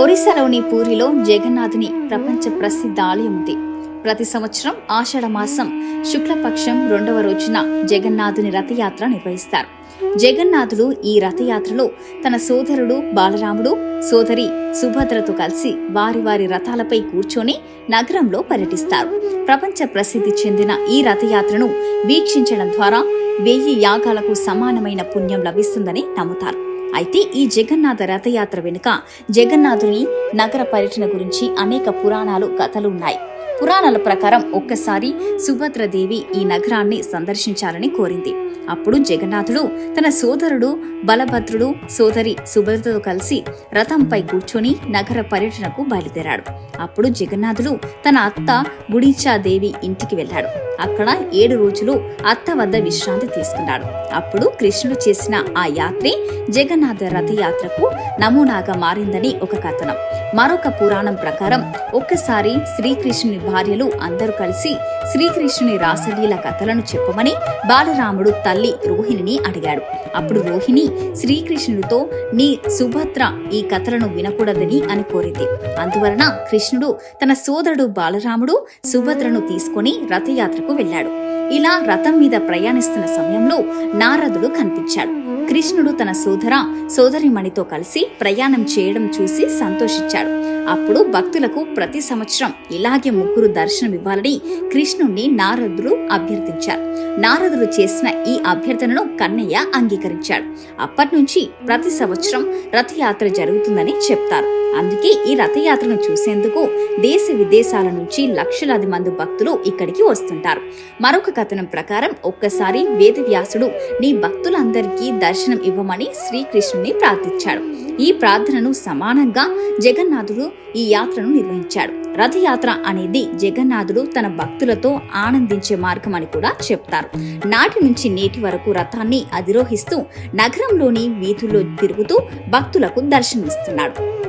ఒరిస్సాలోని పూరిలో జగన్నాథుని ప్రపంచ ప్రసిద్ధ ఆలయం ఉంది. ప్రతి సంవత్సరం ఆషాఢ మాసం శుక్లపక్షం రెండవ రోజున జగన్నాథుని రథయాత్ర నిర్వహిస్తారు. జగన్నాథుడు ఈ రథయాత్రలో తన సోదరుడు బాలరాముడు సోదరి సుభద్రతో కలిసి వారి వారి రథాలపై కూర్చొని నగరంలో పర్యటిస్తారు. ప్రపంచ ప్రసిద్ధి చెందిన ఈ రథయాత్రను వీక్షించడం ద్వారా వెయ్యి యాగాలకు సమానమైన పుణ్యం లభిస్తుందని నమ్ముతారు. అయితే ఈ జగన్నాథ రథయాత్ర వెనుక జగన్నాథుని నగర పర్యటన గురించి అనేక పురాణాలు కథలు ఉన్నాయి. పురాణాల ప్రకారం ఒక్కసారి సుభద్రదేవి ఈ నగరాన్ని సందర్శించాలని కోరింది. అప్పుడు జగన్నాథుడు తన సోదరుడు బలభద్రుడు సోదరి సుభద్రతో కలిసి రథంపై కూర్చొని నగర పర్యటనకు బయలుదేరాడు. అప్పుడు జగన్నాథుడు తన అత్త గుడిచాదేవి ఇంటికి వెళ్ళాడు. అక్కడ ఏడు రోజులు అత్త వద్ద విశ్రాంతి తీసుకున్నాడు. అప్పుడు కృష్ణుడు చేసిన ఆ యాత్రే జగన్నాథ రథయాత్రకు నమూనాగా మారిందని ఒక కథనం. మరొక పురాణం ప్రకారం ఒక్కసారి శ్రీకృష్ణుని భార్యలు అందరూ కలిసి శ్రీకృష్ణుని రాసలీల కథలను చెప్పమని బాలరాముడు తల్లి రోహిణిని అడిగాడు. అప్పుడు రోహిణి శ్రీకృష్ణుడితో నీ సుభద్ర ఈ కథలను వినకూడదని అని కోరింది. అందువలన కృష్ణుడు తన సోదరుడు బాలరాముడు సుభద్రను తీసుకుని రథయాత్రకు వెళ్ళాడు. ఇలా రథం మీద ప్రయాణిస్తున్న సమయంలో నారదుడు కనిపించాడు. కృష్ణుడు తన సోదర సోదరిమణితో కలిసి ప్రయాణం చేయడం చూసి సంతోషించాడు. అప్పుడు భక్తులకు ప్రతి సంవత్సరం ఇలాగే ముగ్గురు దర్శనం ఇవ్వాలని కృష్ణుణ్ణి నారదుడు అభ్యర్థించారు. నారదుడు చేసిన ఈ అభ్యర్థనను కన్నయ్య అంగీకరించాడు. అప్పటి నుంచి ప్రతి సంవత్సరం రథయాత్ర జరుగుతుందని చెప్తారు. అందుకే ఈ రథయాత్రను చూసేందుకు దేశ విదేశాల నుంచి లక్షలాది మంది భక్తులు ఇక్కడికి వస్తుంటారు. మరొక కథనం ప్రకారం ఒక్కసారి వేదవ్యాసుడు నీ భక్తులందరికీ దర్శనం ఇవ్వమని శ్రీకృష్ణుని ప్రార్థించాడు. ఈ ప్రార్థనను సమానంగా జగన్నాథుడు ఈ యాత్రను నిర్వహించాడు. రథయాత్ర అనేది జగన్నాథుడు తన భక్తులతో ఆనందించే మార్గం అని కూడా చెప్తారు. నాటి నుంచి నేటి వరకు రథాన్ని అధిరోహిస్తూ నగరంలోని వీధుల్లో తిరుగుతూ భక్తులకు దర్శనమిస్తున్నాడు.